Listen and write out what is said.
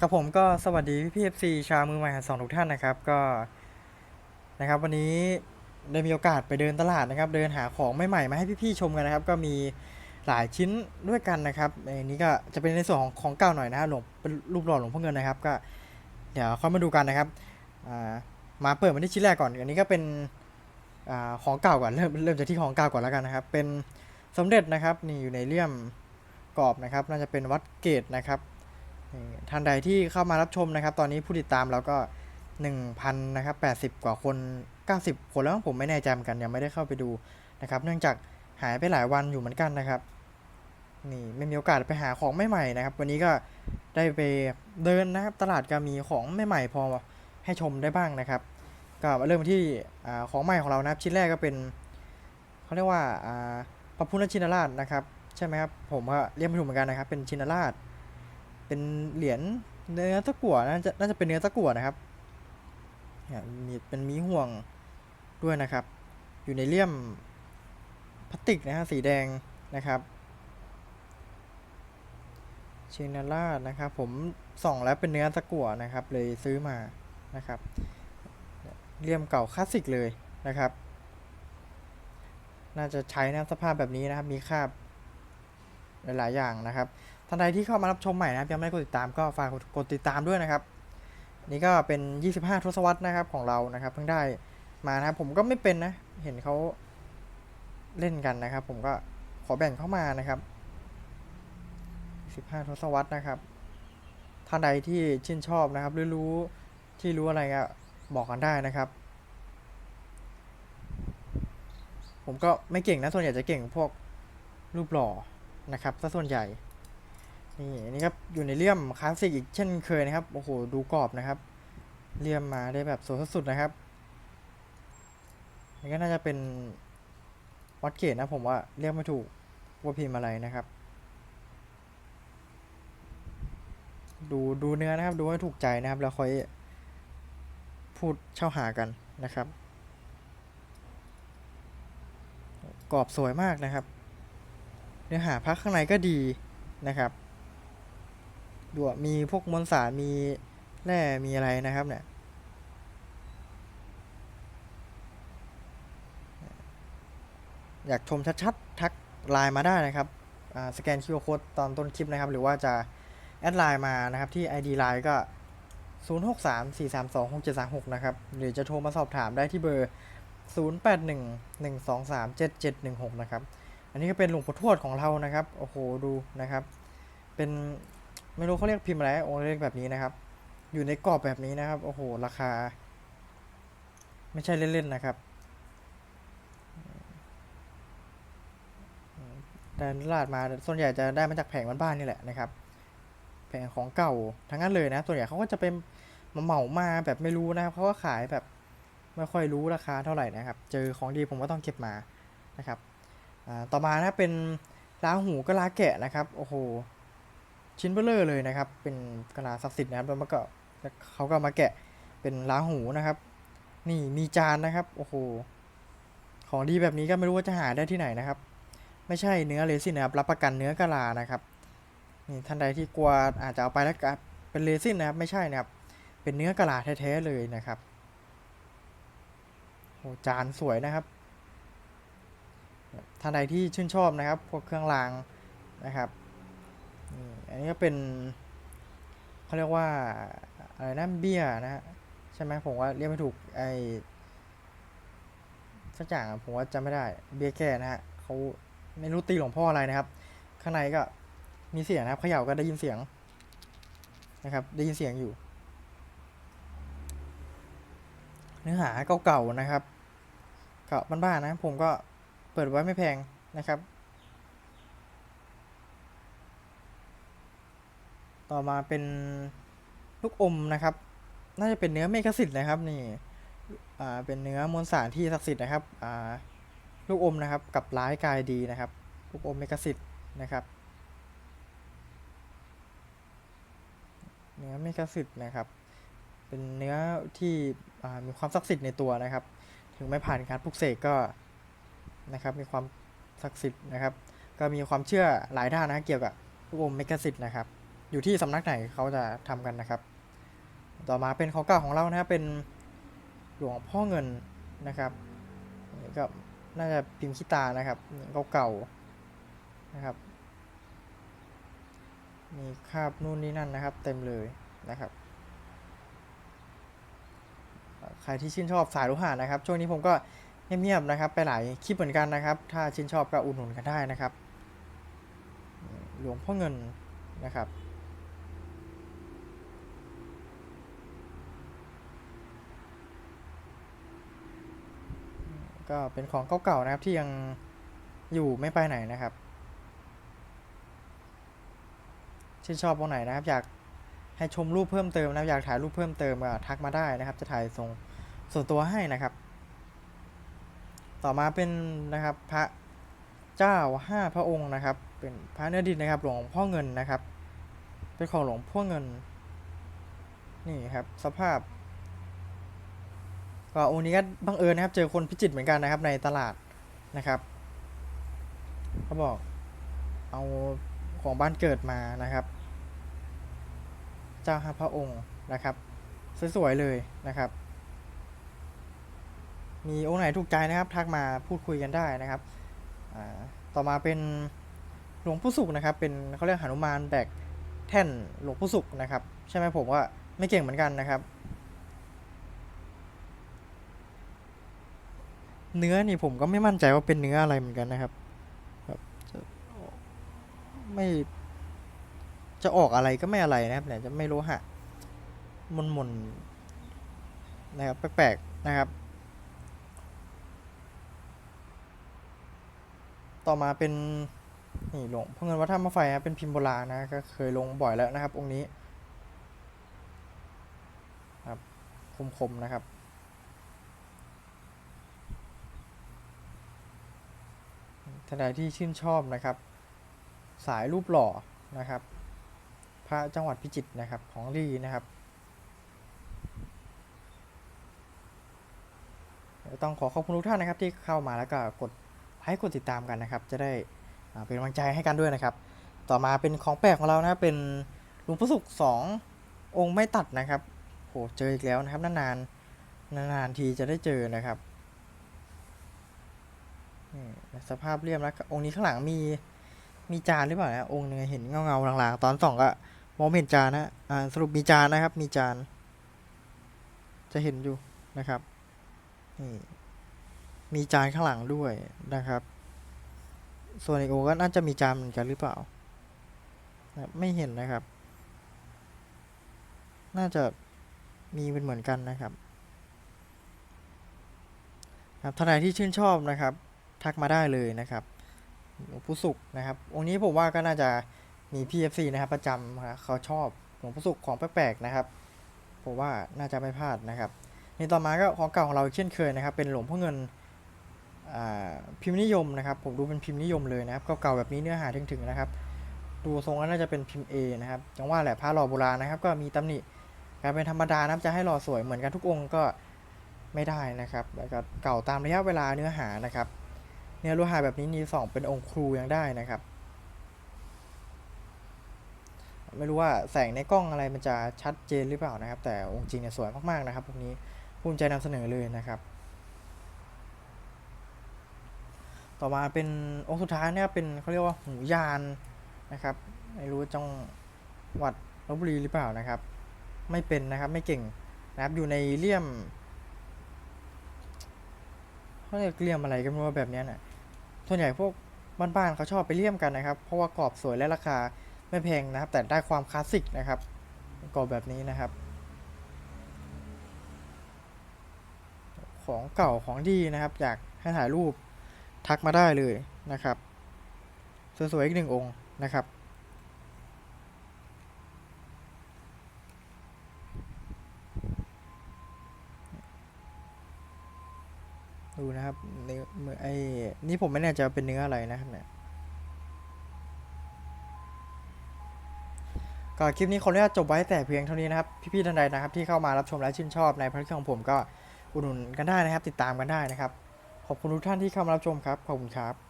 ครับผมก็สวัสดีพี่พีเอฟซีชาวมือใหม่หันสองทุกท่านนะครับก็นะครับ วันนี้ได้มีโอกาสไปเดินตลาดนะครับ เดินหาของใหม่ๆมาให้พี่ๆชมกันนะครับ ก็มีหลายชิ้นด้วยกันนะครับอันนี้ก็จะเป็นในส่วนของของเก่าหน่อยนะหลวงเป็นรูปหล่อหลวงพ่อเงินนะครับ ก็เดี๋ยวเข้ามาดูกันนะครับมาเปิดมาที่ชิ้นแรกก่อนอันนี้ก็เป็นอของเก่าก่อนเริ่มเริ่มจากที่ของเก่าก่อนแล้วกันนะครับ เป็นสมเด็จนะครับนี่อยู่ในเลี่ยมกรอบนะครับ น่าจะเป็นวัดเกตนะครับ ท่านใดที่เข้ามารับชมนะครับ ตอนนี้ผู้ติดตามเราก็ 1,000นะครับ80 กว่าคน 90 คนแล้วมั้งผมไม่แน่ใจเหมือนกันยังไม่ได้เข้าไปดูนะครับ เนื่องจากหายไปหลายวันอยู่เหมือนกันนะครับนี่ไม่มีโอกาสไปหาของใหม่ๆนะครับ วันนี้ก็ได้ไปเดินนะครับ ตลาดก็มีของใหม่ๆพอให้ชมได้บ้างนะครับ ก็เริ่มที่ของใหม่ของเรานะครับ ชิ้นแรกก็เป็นเขาเรียกว่าอ่าพระพุทธชินราชนะครับ ใช่ไหมครับผมก็เรียกไม่ถูกเหมือนกันนะครับ เป็นชินราช เป็นเหรียญเนื้อตะกั่วน่าจะน่าจะเป็นเนื้อตะกั่วนะครับเนี่ยมีเป็นมีห่วงด้วยนะครับ อยู่ในเลี่ยมพลาสติกนะฮะสีแดงนะครับเชนาร่านะครับผมส่องแล้วเป็นเนื้อตะกั่วนะครับ เลยซื้อมานะครับเลี่ยมเก่าคลาสสิกเลยนะครับ น่าจะใช้นะสภาพแบบนี้นะครับ มีคราบหลาย ๆ อย่างนะครับ ท่านใดที่เข้ามารับชมใหม่นะครับยังไม่กดติดตามก็ฝากกดติดตามด้วยนะครับ นี่ก็เป็น 25 ทศวรรษนะครับของเรานะครับเพิ่งได้มานะครับผมก็ไม่เป็นนะ เห็นเขาเล่นกันนะครับ ผมก็ขอแบ่งเข้ามานะครับ 15 ทศวรรษนะครับ ท่านใดที่ชื่นชอบนะครับหรือรู้ที่รู้อะไรก็บอกกันได้นะครับ ผมก็ไม่เก่งนะส่วนใหญ่จะเก่งพวกรูปหล่อนะครับซะส่วนใหญ่ นี่อันนี้ครับอยู่ในเลี่ยมคลาสสิกอีกเช่นเคยนะครับโอ้โหดูกรอบนะครับเลี่ยมมาได้แบบสวยสุดๆนะครับนี่ก็น่าจะเป็นวัดเกตนะผมว่าเรียกไม่ถูกว่าพิมพ์อะไรนะครับ ดูดูเนื้อนะครับ ดูให้ถูกใจนะครับ แล้วค่อยพูดเช่าหากันนะครับ กรอบสวยมากนะครับ เนื้อหาพักข้างในก็ดีนะครับ ดูมีพวกมวลสารมีแร่มีอะไรนะครับเนี่ยอยากชมชัดๆ ทักไลน์มาได้นะครับสแกน QR Code ตอนต้นคลิปนะครับ หรือว่าจะแอดไลน์มานะครับที่ ID ไลน์ก็ 0634326736 นะครับ หรือจะโทรมาสอบถามได้ที่เบอร์ 0811237716 นะครับ อันนี้ก็เป็นหลวงปู่ทวดของเรานะครับ โอ้โห ดูนะครับ เป็น ไม่รู้เขาเรียกพิมพ์อะไรองค์เล็กแบบนี้นะครับ อยู่ในกรอบแบบนี้นะครับ โอ้โห ราคา ไม่ใช่เล่นๆนะครับแต่ตลาดมาส่วนใหญ่จะได้มาจากแผงบ้านๆนี่แหละนะครับ แผงของเก่าทั้งนั้นเลยนะ ส่วนใหญ่เขาก็จะเป็นมาเหมามาแบบไม่รู้นะครับเขาก็ขายแบบไม่ค่อยรู้ราคาเท่าไหร่นะครับ เจอของดีผมก็ต้องเก็บมานะครับต่อมานะเป็นลาหูกะลาแกะนะครับ โอ้โห ชิ้นเบลเลอร์เลยนะครับ เป็นกระลาศักดิ์สิทธิ์นะครับแล้วมันก็เขาก็มาแกะเป็นลาหูนะครับ นี่มีจานนะครับ โอ้โห ของดีแบบนี้ก็ไม่รู้ว่าจะหาได้ที่ไหนนะครับ ไม่ใช่เนื้อเรซินนะครับ รับประกันเนื้อกะลานะครับนี่ท่านใดที่กลัวอาจจะเอาไปแล้วก็เป็นเรซินนะครับ ไม่ใช่นะครับ เป็นเนื้อกะลาแท้ๆเลยนะครับโอ้จานสวยนะครับ ท่านใดที่ชื่นชอบนะครับ พวกเครื่องรางนะครับ อันนี้ก็เป็นเขาเรียกว่าอะไรนะเบี้ยนะฮะใช่ไหมผมว่าเรียกไม่ถูกไอสักอย่างผมว่าจำไม่ได้เบี้ยแก้นะฮะเขาไม่รู้ตีหลวงพ่ออะไรนะครับ ข้างในก็มีเสียงนะครับเขย่าก็ได้ยินเสียงนะครับ ได้ยินเสียงอยู่ เนื้อหาเก่าๆนะครับเก่าบ้านๆนะ ผมก็เปิดไว้ไม่แพงนะครับ ต่อมาเป็นลูกอมนะครับ น่าจะเป็นเนื้อเมกะสิทธิ์นะครับนี่อ่าเป็นเนื้อมวลสารที่ศักดิ์สิทธิ์นะครับอ่าลูกอมนะครับกับร้ายกายดีนะครับ ลูกอมเมกะสิทธิ์นะครับ เนื้อเมกะสิทธิ์นะครับ เป็นเนื้อที่อ่ามีความศักดิ์สิทธิ์ในตัวนะครับ ถึงไม่ผ่านการปลุกเสกก็นะครับมีความศักดิ์สิทธิ์นะครับ ก็มีความเชื่อหลายด้านนะเกี่ยวกับลูกอมเมกาสิทธิ์นะครับ อยู่ที่สำนักไหนเขาจะทำกันนะครับ ต่อมาเป็นของเก่าของเรานะครับเป็นหลวงพ่อเงินนะครับนี่ก็น่าจะพิมพ์ขี้ตานะครับเก่าๆนะครับ มีคราบนู่นนี่นั่นนะครับ เต็มเลยนะครับ ใครที่ชื่นชอบสายโลหะนะครับ ช่วงนี้ผมก็เงียบๆนะครับ ไปหลายคลิปเหมือนกันนะครับ ถ้าชื่นชอบก็อุดหนุนกันได้นะครับ หลวงพ่อเงินนะครับ ก็เป็นของเก่าๆนะครับที่ยังอยู่ไม่ไปไหนนะครับชื่นชอบตรงไหนนะครับ อยากให้ชมรูปเพิ่มเติมนะครับอยากถ่ายรูปเพิ่มเติมก็ทักมาได้นะครับ จะถ่ายส่งส่วนตัวให้นะครับ ต่อมาเป็นนะครับพระเจ้าห้าพระองค์นะครับ เป็นพระเนื้อดินนะครับหลวงพ่อเงินนะครับ เป็นของหลวงพ่อเงินนี่ครับ สภาพ ก็องค์นี้ก็บังเอิญนะครับ เจอคนพิจิตเหมือนกันนะครับในตลาดนะครับเขาบอกเอาของบ้านเกิดมานะครับ เจ้าห้าพระองค์นะครับ สวยๆเลยนะครับ มีองค์ไหนถูกใจนะครับ ทักมาพูดคุยกันได้นะครับต่อมาเป็นหลวงปู่สุขนะครับ เป็นเขาเรียกหนุมานแบกแท่นหลวงปู่สุขนะครับ ใช่ไหมผมว่าไม่เก่งเหมือนกันนะครับ เนื้อนี่ผมก็ไม่มั่นใจว่าเป็นเนื้ออะไรเหมือนกันนะครับแบบจะไม่จะออกอะไรก็ไม่อะไรนะครับเนี่ยจะไม่โลหะมนมนนะครับแปลกๆนะครับ ต่อมาเป็นนี่หลวงพ่อเงินวัดท่ามาไฟครับเป็นพิมพ์โบราณนะก็เคยลงบ่อยแล้วนะครับ องค์นี้ครับคมๆนะครับ ท่านที่ชื่นชอบนะครับ สายรูปหล่อนะครับ พระจังหวัดพิจิตรนะครับของดีนะครับ ต้องขอขอบคุณทุกท่านนะครับที่เข้ามาแล้วก็กดไลค์กดติดตามกันนะครับ จะได้เป็นกำลังใจให้กันด้วยนะครับ ต่อมาเป็นของแปลกของเรานะเป็นหลวงพ่อสุขสององค์ไม่ตัดนะครับโหเจออีกแล้วนะครับนานๆนานๆทีจะได้เจอนะครับ สภาพเรียบแล้วองค์นี้ข้างหลังมีมีจานหรือเปล่านะองค์หนึงเห็นเงาเงาๆลางๆ ตอนสองก็มองเห็นจานนะอ่าสรุปมีจานนะครับ มีจาน จะเห็นอยู่นะครับนี่มีจานข้างหลังด้วยนะครับ ส่วนอีกองค์ก็น่าจะมีจานเหมือนกันหรือเปล่า ไม่เห็นนะครับ น่าจะมีเป็นเหมือนกันนะครับครับท่านใดที่ชื่นชอบนะครับ ทักมาได้เลยนะครับหลวงปู่สุนะครับองค์นี้ผมว่าก็น่าจะมี PFC นะครับประจำนะเขาชอบหลวงปู่สุของแปลกๆนะครับผมว่าน่าจะไม่พลาดนะครับนี่ต่อมาก็ของเก่าของเราเช่นเคยนะครับ เป็นหลวงพ่อเงินพิมพ์นิยมนะครับ ผมดูเป็นพิมพ์นิยมเลยนะครับเก่าๆแบบนี้เนื้อหาถึงๆนะครับ ดูทรงแล้วน่าจะเป็นพิมพ์ A นะครับจังว่าแหละพระหล่อโบราณนะครับ ก็มีตำหนิการเป็นธรรมดานะจะให้หล่อสวยเหมือนกันทุกองค์ก็ไม่ได้นะครับ แล้วก็เก่าตามระยะเวลาเนื้อหานะครับ เนื้อโลหะแบบนี้นีสองเป็นองค์ครูยังได้นะครับ ไม่รู้ว่าแสงในกล้องอะไรมันจะชัดเจนหรือเปล่านะครับ แต่องค์จริงเนี่ยสวยมากๆนะครับพวกนี้ภูมิใจนำเสนอเลยนะครับ ต่อมาเป็นองค์สุดท้ายเนี่ยเป็นเขาเรียกว่าหูยานนะครับ ไม่รู้จังหวัดลบบุรีหรือเปล่านะครับ ไม่เป็นนะครับไม่เก่งนะครับอยู่ในเลี่ยมเขาเรียกเลี่ยมอะไรกันไม่รู้ว่าแบบเนี้ยน่ะ ส่วนใหญ่พวกบ้านๆเขาชอบไปเลี่ยมกันนะครับ เพราะว่ากรอบสวยและราคาไม่แพงนะครับ แต่ได้ความคลาสสิกนะครับกรอบแบบนี้นะครับ ของเก่าของดีนะครับ อยากให้ถ่ายรูปทักมาได้เลยนะครับ สวยๆอีกหนึ่งองค์นะครับ ดูนะครับเนื้อไอ้นี่ผมไม่แน่ใจเป็นเนื้ออะไรนะครับเนี่ยก็คลิปนี้คนแรกจบไว้แต่เพียงเท่านี้นะครับ พี่ๆท่านใดนะครับที่เข้ามารับชมและชื่นชอบในพระเครื่องของผมก็อุดหนุนกันได้นะครับ ติดตามกันได้นะครับ ขอบคุณทุกท่านที่เข้ามารับชมครับขอบคุณครับ